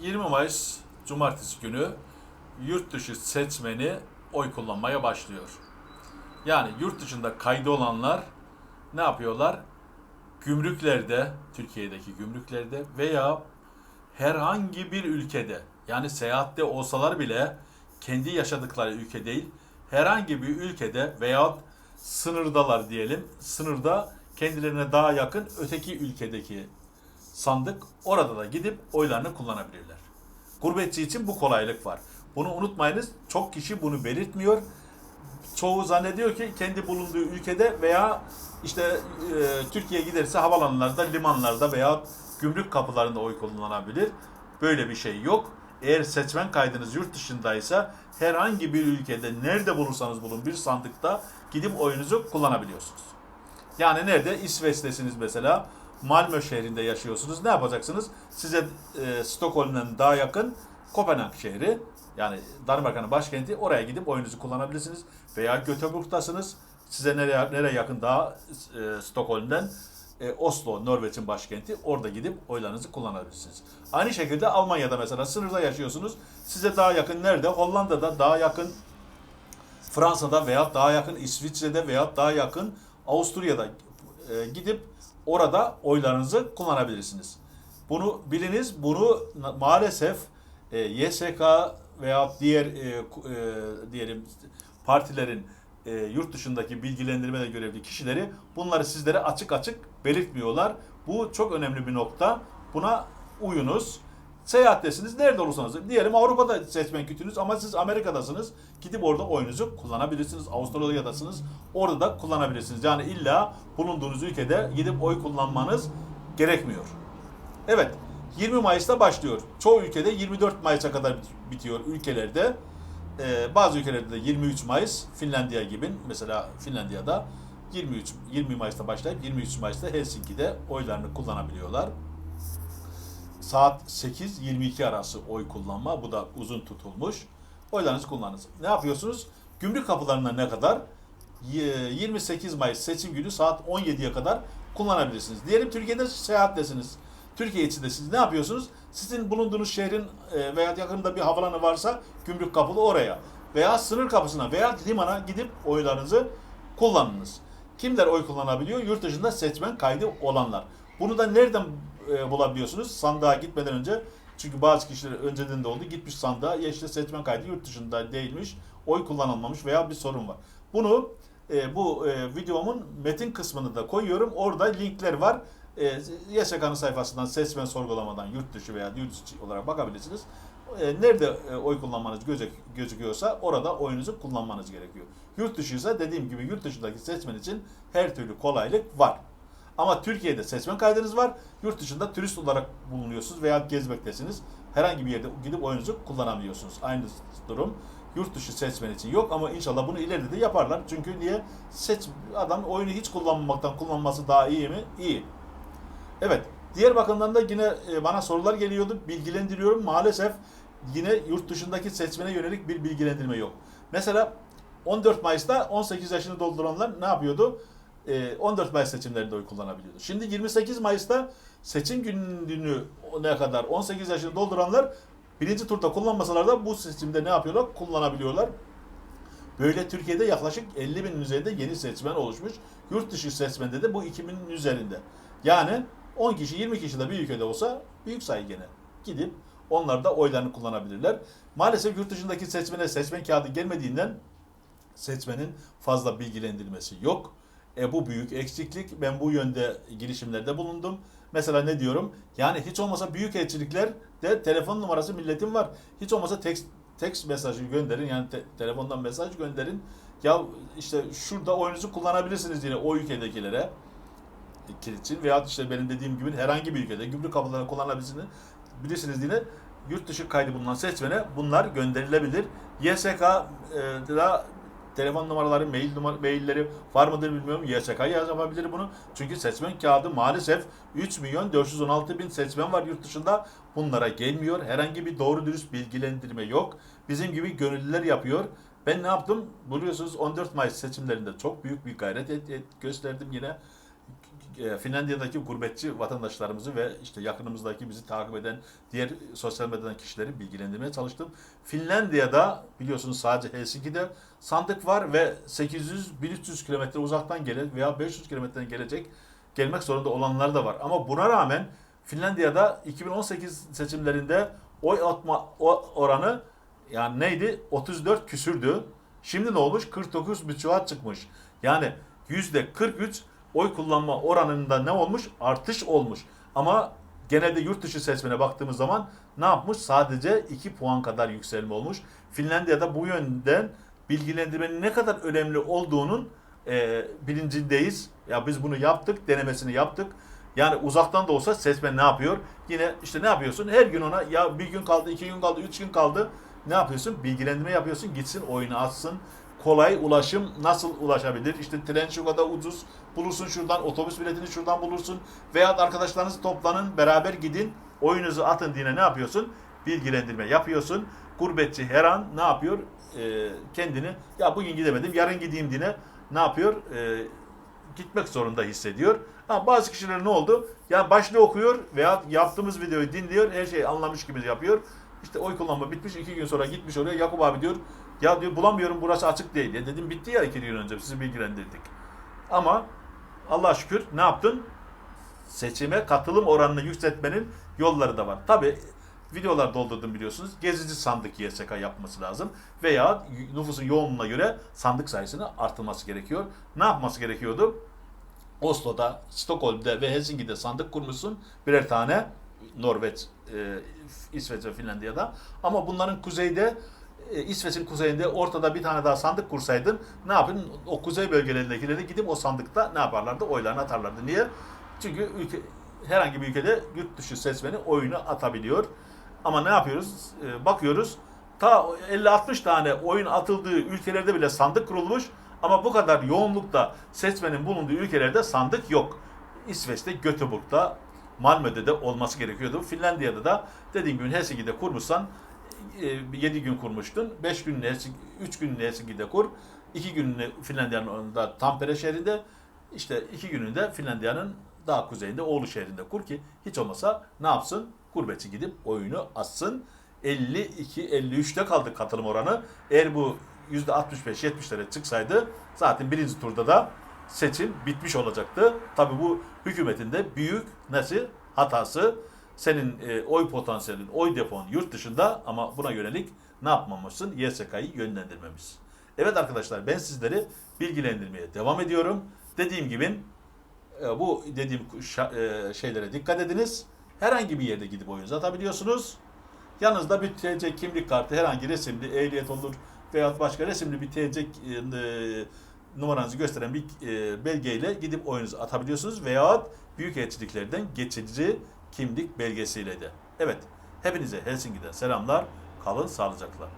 20 Mayıs Cumartesi günü yurt dışı seçmeni oy kullanmaya başlıyor. Yani yurt dışında kaydı olanlar ne yapıyorlar? Gümrüklerde, Türkiye'deki gümrüklerde veya herhangi bir ülkede yani seyahatte olsalar bile kendi yaşadıkları ülke değil herhangi bir ülkede veya sınırdalar diyelim sınırda kendilerine daha yakın öteki ülkedeki sandık orada da gidip oylarını kullanabilirler. Gurbetçi için bu kolaylık var. Bunu unutmayınız. Çok kişi bunu belirtmiyor. Çoğu zannediyor ki kendi bulunduğu ülkede veya işte e, Türkiye'ye giderse havalanlarda, limanlarda veya gümrük kapılarında oy kullanabilir. Böyle bir şey yok. Eğer seçmen kaydınız yurt dışındaysa herhangi bir ülkede nerede bulursanız bulun bir sandıkta gidip oyunuzu kullanabiliyorsunuz. Yani nerede? İsveç'tesiniz mesela. Malmö şehrinde yaşıyorsunuz. Ne yapacaksınız? Size e, Stockholm'dan daha yakın Kopenhag şehri yani Danimarka'nın başkenti oraya gidip oyunuzu kullanabilirsiniz. Veya Göteborg'tasınız. Size nereye, nereye yakın daha e, Stockholm'den e, Oslo, Norveç'in başkenti. Orada gidip oylarınızı kullanabilirsiniz. Aynı şekilde Almanya'da mesela sınırda yaşıyorsunuz. Size daha yakın nerede? Hollanda'da daha yakın Fransa'da veya daha yakın İsviçre'de veya daha yakın Avusturya'da e, gidip orada oylarınızı kullanabilirsiniz. Bunu biliniz. Bunu maalesef e, YSK veya diğer e, e, diyelim partilerin e, yurt dışındaki bilgilendirmede görevli kişileri bunları sizlere açık açık belirtmiyorlar. Bu çok önemli bir nokta. Buna uyunuz. Seyahattesiniz. Nerede olursanız. Diyelim Avrupa'da seçmen kütünüz ama siz Amerika'dasınız. Gidip orada oyunuzu kullanabilirsiniz. Avustralya'dasınız. Orada da kullanabilirsiniz. Yani illa bulunduğunuz ülkede gidip oy kullanmanız gerekmiyor. Evet. 20 Mayıs'ta başlıyor. Çoğu ülkede 24 Mayıs'a kadar bit- bitiyor ülkelerde. Ee, bazı ülkelerde de 23 Mayıs, Finlandiya gibi mesela Finlandiya'da 23 20 Mayıs'ta başlayıp 23 Mayıs'ta Helsinki'de oylarını kullanabiliyorlar. Saat 8-22 arası oy kullanma. Bu da uzun tutulmuş. Oylarınızı kullanınız. Ne yapıyorsunuz? Gümrük kapılarına ne kadar? Y- 28 Mayıs seçim günü saat 17'ye kadar kullanabilirsiniz. Diyelim Türkiye'de seyahattesiniz. Türkiye içindesiniz. Ne yapıyorsunuz? Sizin bulunduğunuz şehrin e, veya yakında bir havalanı varsa gümrük kapılı oraya veya sınır kapısına veya limana gidip oylarınızı kullanınız. Kimler oy kullanabiliyor? Yurt dışında seçmen kaydı olanlar. Bunu da nereden e, bulabiliyorsunuz? Sandığa gitmeden önce çünkü bazı kişiler önceden de oldu. Gitmiş sandığa ya işte seçmen kaydı yurt dışında değilmiş. Oy kullanılmamış veya bir sorun var. Bunu e, bu e, videomun metin kısmını da koyuyorum. Orada linkler var. E, YSK'nın sayfasından seçmen sorgulamadan yurt dışı veya yurt içi olarak bakabilirsiniz. E, nerede e, oy kullanmanız gözük, gözüküyorsa orada oyunuzu kullanmanız gerekiyor. Yurt dışıysa dediğim gibi yurt dışındaki seçmen için her türlü kolaylık var. Ama Türkiye'de seçmen kaydınız var. Yurt dışında turist olarak bulunuyorsunuz veya gezmektesiniz. Herhangi bir yerde gidip oyunuzu kullanamıyorsunuz. Aynı durum yurt dışı seçmen için yok ama inşallah bunu ileride de yaparlar. Çünkü niye? Seç, adam oyunu hiç kullanmamaktan kullanması daha iyi mi? İyi. Evet. Diğer bakımdan da yine e, bana sorular geliyordu. Bilgilendiriyorum. Maalesef yine yurt dışındaki seçmene yönelik bir bilgilendirme yok. Mesela 14 Mayıs'ta 18 yaşını dolduranlar ne yapıyordu? E, 14 Mayıs seçimlerinde oy kullanabiliyordu. Şimdi 28 Mayıs'ta seçim gününü ne kadar 18 yaşını dolduranlar birinci turda kullanmasalar da bu seçimde ne yapıyorlar? Kullanabiliyorlar. Böyle Türkiye'de yaklaşık 50 binin üzerinde yeni seçmen oluşmuş. Yurt dışı seçmende de bu 2000'in üzerinde. Yani 10 kişi 20 kişi de bir ülkede olsa büyük sayı gene. Gidip onlar da oylarını kullanabilirler. Maalesef yurt dışındaki seçmene seçmen kağıdı gelmediğinden seçmenin fazla bilgilendirilmesi yok. E, bu büyük eksiklik. Ben bu yönde girişimlerde bulundum. Mesela ne diyorum? Yani hiç olmasa büyük elçilikler de telefon numarası milletin var. Hiç olmasa tekst, tekst mesajı gönderin. Yani te- telefondan mesaj gönderin. Ya işte şurada oyunuzu kullanabilirsiniz yine o ülkedekilere için veya işte benim dediğim gibi herhangi bir ülkede gümrük kapılarına kullanabilirsiniz bilirsiniz diye yurt dışı kaydı bulunan seçmene bunlar gönderilebilir. YSK e, da telefon numaraları, mail numara, mailleri var mıdır bilmiyorum. YSK yazabilir bunu. Çünkü seçmen kağıdı maalesef 3 milyon 416 bin seçmen var yurt dışında. Bunlara gelmiyor. Herhangi bir doğru dürüst bilgilendirme yok. Bizim gibi gönüllüler yapıyor. Ben ne yaptım? Biliyorsunuz 14 Mayıs seçimlerinde çok büyük bir gayret et, et- gösterdim yine e, Finlandiya'daki gurbetçi vatandaşlarımızı ve işte yakınımızdaki bizi takip eden diğer sosyal medyadan kişileri bilgilendirmeye çalıştım. Finlandiya'da biliyorsunuz sadece Helsinki'de sandık var ve 800-1300 kilometre uzaktan gelen veya 500 kilometreden gelecek gelmek zorunda olanlar da var. Ama buna rağmen Finlandiya'da 2018 seçimlerinde oy atma oranı yani neydi? 34 küsürdü. Şimdi ne olmuş? 49 buçuğa çıkmış. Yani yüzde 43 oy kullanma oranında ne olmuş? Artış olmuş. Ama genelde yurt dışı seçmene baktığımız zaman ne yapmış? Sadece 2 puan kadar yükselme olmuş. Finlandiya'da bu yönden bilgilendirmenin ne kadar önemli olduğunun e, bilincindeyiz. Ya biz bunu yaptık, denemesini yaptık. Yani uzaktan da olsa seçmen ne yapıyor? Yine işte ne yapıyorsun? Her gün ona ya bir gün kaldı, iki gün kaldı, üç gün kaldı. Ne yapıyorsun? Bilgilendirme yapıyorsun. Gitsin oyunu atsın. Kolay ulaşım nasıl ulaşabilir? İşte tren şu kadar ucuz. Bulursun şuradan, otobüs biletini şuradan bulursun. Veya arkadaşlarınız toplanın, beraber gidin. Oyunuzu atın diye ne yapıyorsun? Bilgilendirme yapıyorsun. Gurbetçi her an ne yapıyor? Ee, kendini ya bugün gidemedim, yarın gideyim diye ne yapıyor? Ee, gitmek zorunda hissediyor. Ha, bazı kişiler ne oldu? Ya başlığı okuyor veya yaptığımız videoyu dinliyor, her şeyi anlamış gibi yapıyor. İşte oy kullanma bitmiş, iki gün sonra gitmiş oraya. Yakup abi diyor, ya diyor bulamıyorum burası açık değil. Ya dedim bitti ya iki gün önce sizi bilgilendirdik. Ama Allah şükür ne yaptın? Seçime katılım oranını yükseltmenin yolları da var. Tabi videolar doldurdum biliyorsunuz. Gezici sandık YSK yapması lazım. Veya nüfusun yoğunluğuna göre sandık sayısını artırması gerekiyor. Ne yapması gerekiyordu? Oslo'da, Stockholm'de ve Helsinki'de sandık kurmuşsun. Birer tane Norveç, e, İsveç ve Finlandiya'da. Ama bunların kuzeyde e, İsveç'in kuzeyinde ortada bir tane daha sandık kursaydın ne yapın? O kuzey bölgelerindekileri gidip o sandıkta ne yaparlardı? Oylarını atarlardı. Niye? Çünkü ülke, herhangi bir ülkede yurt dışı seçmeni oyunu atabiliyor. Ama ne yapıyoruz? E, bakıyoruz. Ta 50-60 tane oyun atıldığı ülkelerde bile sandık kurulmuş. Ama bu kadar yoğunlukta seçmenin bulunduğu ülkelerde sandık yok. İsveç'te, Göteborg'da, Malmö'de de olması gerekiyordu. Finlandiya'da da dediğim gibi Helsinki'de kurmuşsan 7 gün kurmuştun. 5 gün Helsinki, 3 gün Helsinki'de kur. 2 gününü Finlandiya'nın da Tampere şehrinde. işte 2 gününde Finlandiya'nın daha kuzeyinde Oulu şehrinde kur ki hiç olmasa ne yapsın? Gurbetçi gidip oyunu atsın. 52-53'te kaldı katılım oranı. Eğer bu %65-70'lere çıksaydı zaten birinci turda da seçim bitmiş olacaktı. Tabi bu hükümetin de büyük nasıl hatası senin e, oy potansiyelin, oy depon yurt dışında ama buna yönelik ne yapmamışsın? YSK'yı yönlendirmemiz. Evet arkadaşlar ben sizleri bilgilendirmeye devam ediyorum. Dediğim gibi e, bu dediğim e, şeylere dikkat ediniz. Herhangi bir yerde gidip oyunuzu atabiliyorsunuz. Yanınızda bir TC kimlik kartı, herhangi resimli ehliyet olur veya başka resimli bir TC e, numaranızı gösteren bir e, belgeyle gidip oyunuzu atabiliyorsunuz veya büyükelçiliklerden geçici kimlik belgesiyle de. Evet, hepinize Helsinki'den selamlar. Kalın sağlıcakla.